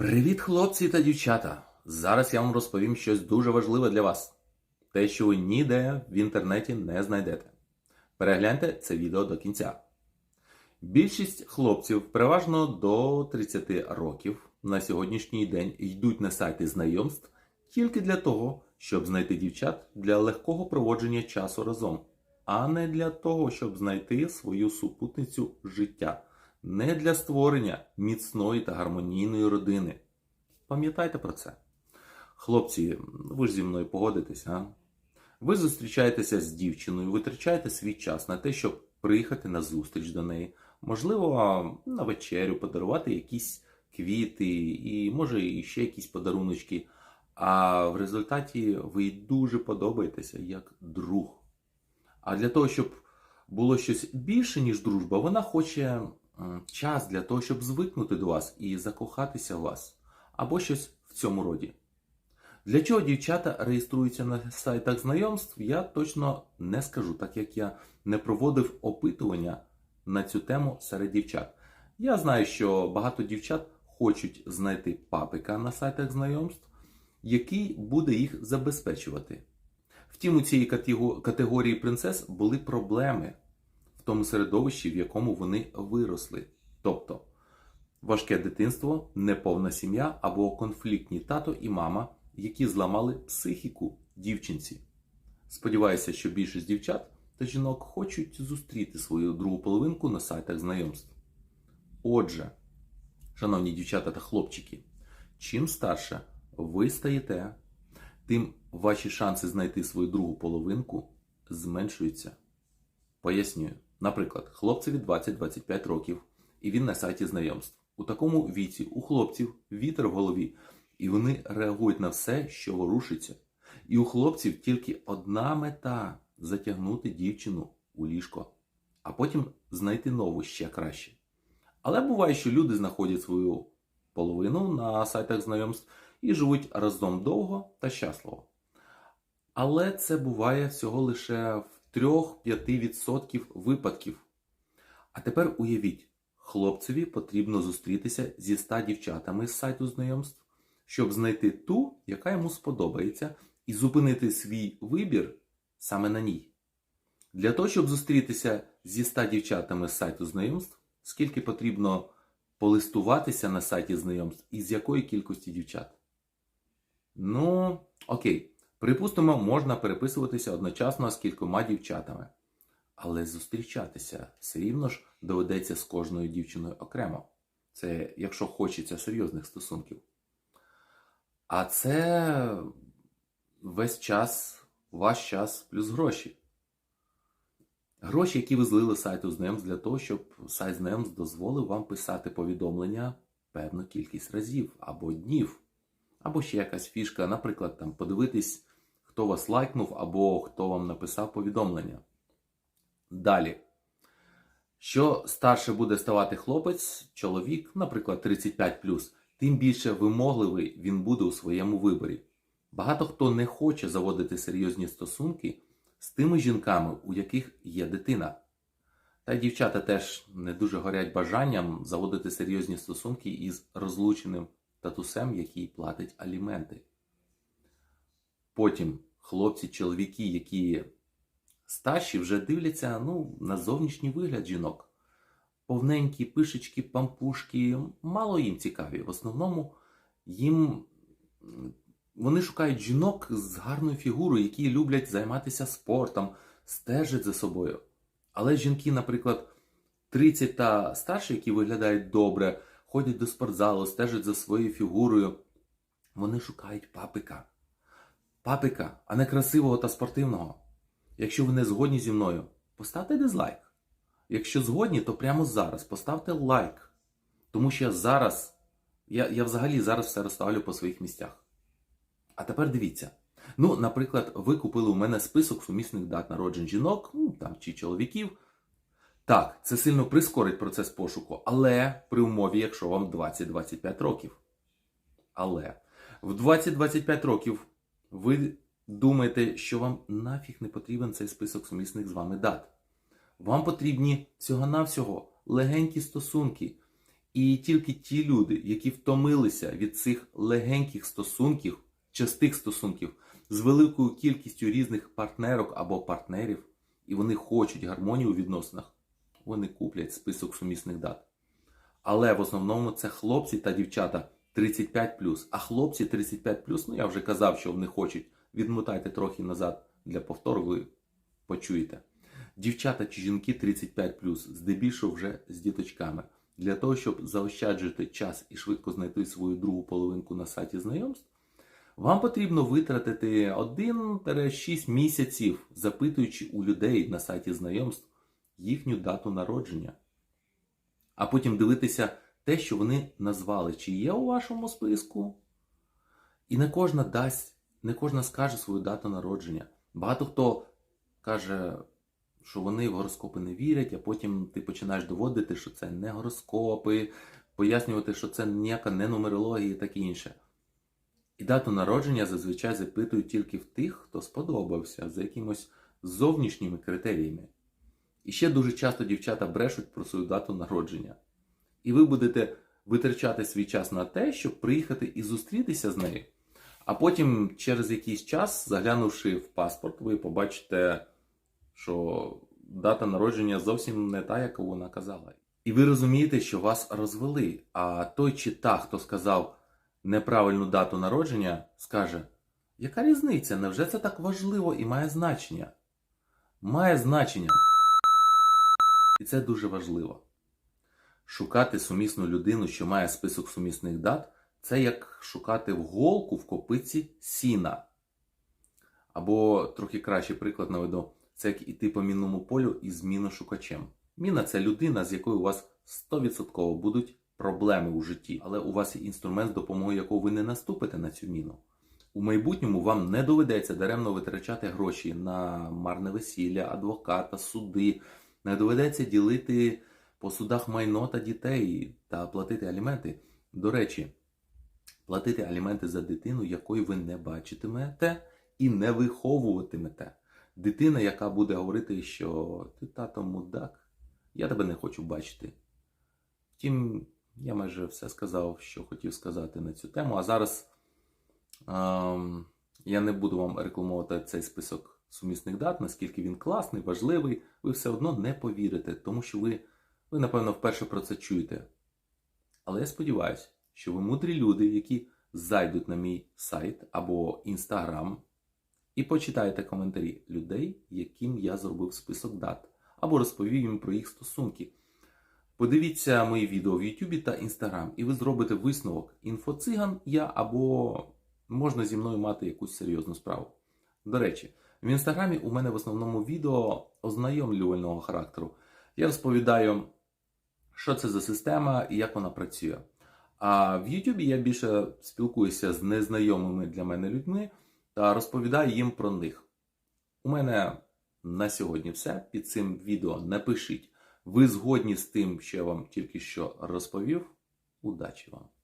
Привіт, хлопці та дівчата! Зараз я вам розповім щось дуже важливе для вас. Те, що ви ніде в інтернеті не знайдете. Перегляньте це відео до кінця. Більшість хлопців, переважно до 30 років, на сьогоднішній день йдуть на сайти знайомств тільки для того, щоб знайти дівчат для легкого проводження часу разом, а не для того, щоб знайти свою супутницю життя, не для створення міцної та гармонійної родини. Пам'ятайте про це. Хлопці, ви ж зі мною погодитесь, а? Ви зустрічаєтеся з дівчиною, витрачаєте свій час на те, щоб приїхати на зустріч до неї, можливо, на вечерю, подарувати якісь квіти і, може, і ще якісь подаруночки. А в результаті ви їй дуже подобаєтеся як друг. А для того, щоб було щось більше, ніж дружба, вона хоче час для того, щоб звикнути до вас і закохатися в вас, або щось в цьому роді. Для чого дівчата реєструються на сайтах знайомств, я точно не скажу, так як я не проводив опитування на цю тему серед дівчат. Я знаю, що багато дівчат хочуть знайти папика на сайтах знайомств, який буде їх забезпечувати. Втім, у катего- категорії принцес були проблеми тому середовищі, в якому вони виросли. Тобто важке дитинство, неповна сім'я або конфліктні тато і мама, які зламали психіку дівчинці. Сподіваюся, що більшість дівчат та жінок хочуть зустріти свою другу половинку на сайтах знайомств. Отже, шановні дівчата та хлопчики, чим старше ви стаєте, тим ваші шанси знайти свою другу половинку зменшуються. Пояснюю. Наприклад, хлопцеві 20-25 років, і він на сайті знайомств. У такому віці у хлопців вітер в голові, і вони реагують на все, що ворушиться. І у хлопців тільки одна мета затягнути дівчину у ліжко, а потім знайти нову ще краще. Але буває, що люди знаходять свою половину на сайтах знайомств і живуть разом довго та щасливо. Але це буває всього лише в 3-5% випадків. А тепер уявіть, хлопцеві потрібно зустрітися зі 100 дівчатами з сайту знайомств, щоб знайти ту, яка йому сподобається, і зупинити свій вибір саме на ній. Для того, щоб зустрітися зі 100 дівчатами з сайту знайомств, скільки потрібно полистуватися на сайті знайомств і з якої кількості дівчат? Ну, окей. Припустимо, можна переписуватися одночасно з кількома дівчатами. Але зустрічатися все рівно ж доведеться з кожною дівчиною окремо. Це якщо хочеться серйозних стосунків. А це весь час, ваш час плюс гроші. Гроші, які ви злили з сайту знайомств для того, щоб сайт знайомств дозволив вам писати повідомлення певну кількість разів або днів. Або ще якась фішка, наприклад, там подивитись, хто вас лайкнув, або хто вам написав повідомлення. Далі. Що старше буде ставати хлопець, чоловік, наприклад, 35, тим більше вимогливий він буде у своєму виборі. Багато хто не хоче заводити серйозні стосунки з тими жінками, у яких є дитина. Та й дівчата теж не дуже горять бажанням заводити серйозні стосунки із розлученим татусем, який платить аліменти. Потім хлопці, чоловіки, які старші, вже дивляться ну, на зовнішній вигляд жінок. Повненькі пишечки, пампушки, мало їм цікаві. В основному їм вони шукають жінок з гарною фігурою, які люблять займатися спортом, стежать за собою. Але жінки, наприклад, 30 та старші, які виглядають добре, ходять до спортзалу, стежать за своєю фігурою, вони шукають папика. Папика, а не красивого та спортивного. Якщо ви не згодні зі мною, поставте дизлайк. Якщо згодні, то прямо зараз поставте лайк. Тому що я зараз, я, я взагалі зараз все розставлю по своїх місцях. А тепер дивіться. Ну, наприклад, ви купили у мене список сумісних дат народжень жінок, ну там чи чоловіків. Так, це сильно прискорить процес пошуку, але при умові, якщо вам 20-25 років. Але в 20-25 років ви думаєте, що вам нафіг не потрібен цей список сумісних з вами дат. Вам потрібні всього-навсього легенькі стосунки. І тільки ті люди, які втомилися від цих легеньких стосунків, частих стосунків з великою кількістю різних партнерок або партнерів, і вони хочуть гармонію у відносинах, вони куплять список сумісних дат. Але в основному це хлопці та дівчата 35 а хлопці 35 ну я вже казав, що вони хочуть. Відмотайте трохи назад для повтору, ви почуєте. Дівчата чи жінки 35 здебільшого вже з діточками. Для того, щоб заощаджити час і швидко знайти свою другу половинку на сайті знайомств, вам потрібно витратити 1-6 місяців, запитуючи у людей на сайті знайомств їхню дату народження. А потім дивитися те, що вони назвали, чи є у вашому списку. І не кожна дасть, не кожна скаже свою дату народження. Багато хто каже, що вони в гороскопи не вірять, а потім ти починаєш доводити, що це не гороскопи, пояснювати, що це ніяка не нумерологія і таке інше. І дату народження зазвичай запитують тільки в тих, хто сподобався за якимось зовнішніми критеріями. І ще дуже часто дівчата брешуть про свою дату народження. І ви будете витрачати свій час на те, щоб приїхати і зустрітися з нею. А потім, через якийсь час, заглянувши в паспорт, ви побачите, що дата народження зовсім не та, яку вона казала. І ви розумієте, що вас розвели. А той чи та, хто сказав неправильну дату народження, скаже: яка різниця? Невже це так важливо і має значення? Має значення. І це дуже важливо. Шукати сумісну людину, що має список сумісних дат, це як шукати в голку в копиці сіна. Або трохи кращий приклад наведу, це як іти по мінному полю із міношукачем. Міна це людина, з якою у вас 100% будуть проблеми у житті, але у вас є інструмент, з допомогою якого ви не наступите на цю міну. У майбутньому вам не доведеться даремно витрачати гроші на марне весілля, адвоката, суди, не доведеться ділити по судах майно та дітей та платити аліменти. До речі, платити аліменти за дитину, якої ви не бачитимете і не виховуватимете. Дитина, яка буде говорити, що ти тато мудак, я тебе не хочу бачити. Втім, я майже все сказав, що хотів сказати на цю тему. А зараз ем, я не буду вам рекламувати цей список сумісних дат, наскільки він класний, важливий, ви все одно не повірите, тому що ви, ви напевно, вперше про це чуєте. Але я сподіваюся, що ви мудрі люди, які зайдуть на мій сайт або інстаграм і почитаєте коментарі людей, яким я зробив список дат, або розповів їм про їх стосунки. Подивіться мої відео в Ютубі та Інстаграм, і ви зробите висновок інфоциган я або можна зі мною мати якусь серйозну справу. До речі, в інстаграмі у мене в основному відео ознайомлювального характеру. Я розповідаю, що це за система і як вона працює. А в Ютубі я більше спілкуюся з незнайомими для мене людьми та розповідаю їм про них. У мене на сьогодні все. Під цим відео напишіть. Ви згодні з тим, що я вам тільки що розповів. Удачі вам!